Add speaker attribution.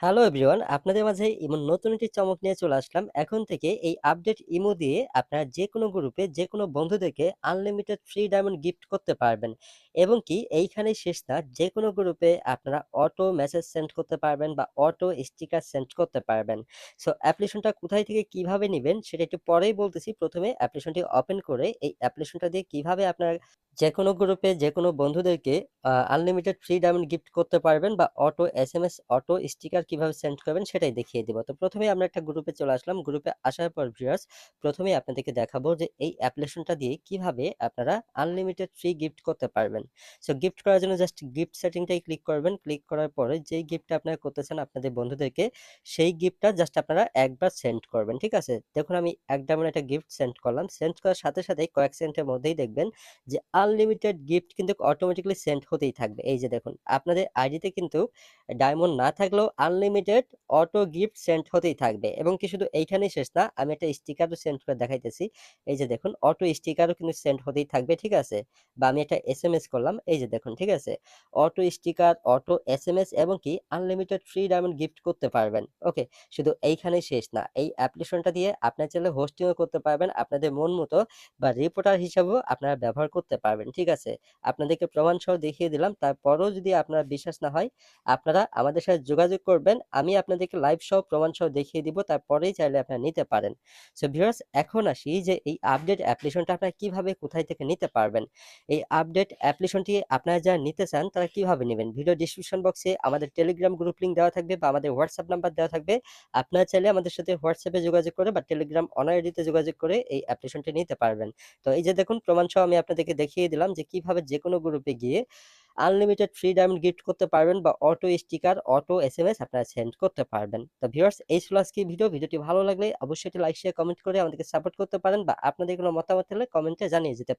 Speaker 1: Hello everyone আপনাদের মাঝে এমন নতুন একটি চমক নিয়ে চলে আসলাম। এখন থেকে এই আপডেট ইমো দিয়ে আপনারা যে কোনো গ্রুপে যে কোনো বন্ধুদেরকে আনলিমিটেড ফ্রি ডায়মন্ড গিফট করতে পারবেন। এবং কি এইখানেই শেষ না যে কোনো গ্রুপে আপনারা অটো মেসেজ সেন্ড করতে পারবেন বা অটো স্টিকার সেন্ড করতে পারবেন। সো অ্যাপ্লিকেশনটা কোথায় থেকে কীভাবে নেবেন, সেটা একটু পরেই বলতেছি। প্রথমে অ্যাপ্লিকেশনটি ওপেন করে এই অ্যাপ্লিকেশনটা দিয়ে কীভাবে আপনারা যে কোনো গ্রুপে যে কোনো বন্ধুদেরকে আনলিমিটেড ফ্রি ডায়মন্ড গিফট করতে পারবেন বা auto S M S auto sticker কীভাবে সেন্ড করবেন সেটাই দেখিয়ে দিব। তো প্রথমে আমরা একটা গ্রুপে চলে আসলাম। গ্রুপে আসার পর ভিউয়ার্স প্রথমেই আপনাদেরকে দেখাবো যে এই অ্যাপ্লিকেশনটা দিয়ে কীভাবে আপনারা আনলিমিটেড ফ্রি গিফট করতে পারবেন। সো গিফট করার জন্য জাস্ট গিফট সেটিংটাই ক্লিক করবেন। ক্লিক করার পরে যেই গিফটটা আপনারা করতে চান আপনাদের বন্ধুদেরকে, সেই গিফটটা জাস্ট আপনারা একবার সেন্ড করবেন, ঠিক আছে? দেখুন আমি এক ডায়মন্ড একটা গিফট সেন্ড করলাম। সেন্ড করার সাথে সাথে কয়েক সেন্টের মধ্যেই দেখবেন যে আনলিমিটেড গিফট কিন্তু অটোমেটিক্যালি সেন্ড হতেই থাকবে। এই যে দেখুন, আপনাদের আইডিতে কিন্তু ডায়মন্ড না থাকলেও আনলিমিটেড অটো গিফট সেন্ড হতেই থাকবে। এবং কি শুধু এইখানেই শেষ না, আমি একটা স্টিকারও সেন্ড করে দেখাইতেছি। এই যে দেখুন অটো স্টিকারও কিন্তু সেন্ড হতেই থাকবে, ঠিক আছে? বা আমি একটা এস এম এস করলাম, এই যে দেখুন, ঠিক আছে? Auto sticker auto S M S এবং কি আনলিমিটেড ফ্রি ডায়মন্ড গিফট করতে পারবেন। ওকে শুধু এইখানেই শেষ না, এই অ্যাপ্লিকেশনটা দিয়ে আপনার চাইলে হোস্টিংও করতে পারবেন। আপনাদের মন মতো বা রিপোর্টার হিসাবেও আপনারা ব্যবহার করতে পারবেন। ঠিক আছে? আপনাদেরকে প্রমাণ সহ দেখিয়ে দিলাম। তারপরও যদি আপনারা বিশ্বাস না হয়, আপনারা আমাদের সাথে যোগাযোগ করবেন। আমি আপনাদেরকে লাইভ সহ প্রমাণ সহ দেখিয়ে দিব, তারপরেই চাইলে আপনারা নিতে পারেন। সো ভিউয়ার্স এখন আসি যে এই আপডেট অ্যাপ্লিকেশনটা আপনারা কীভাবে, কোথায় থেকে নিতে পারবেন? এই আপডেট অ্যাপ্লিকেশনটি আপনারা যারা নিতে চান, তারা কীভাবে নেবেন? ভিডিও ডিসক্রিপশন বক্সে আমাদের টেলিগ্রাম গ্রুপ লিঙ্ক দেওয়া থাকবে বা আমাদের হোয়াটসঅ্যাপ নাম্বার দেওয়া থাকবে। আপনারা চাইলে আমাদের সাথে হোয়াটসঅ্যাপে যোগাযোগ করে বা টেলিগ্রাম অনআইডিতে যোগাযোগ করে এই অ্যাপ্লিকেশনটি নিতে পারবেন। তো এই যে দেখুন প্রমাণ সহ আমি আপনাদেরকে দেখিয়ে দিলাম যে কীভাবে যে কোনো গ্রুপে গিয়ে আনলিমিটেড ফ্রি ডায়মন্ড গিফট করতে পারবেন বা auto sticker auto S M S আপনারা সেন্ড করতে পারবেন। তো ভিউয়ার্স এই ছিল আজকে ভিডিও ভিডিওটি ভালো লাগলে অবশ্যই লাইক শেয়ার কমেন্ট করে আমাদেরকে সাপোর্ট করতে পারেন বা আপনাদের কোনো মতামত হলে কমেন্টে জানিয়ে যেতে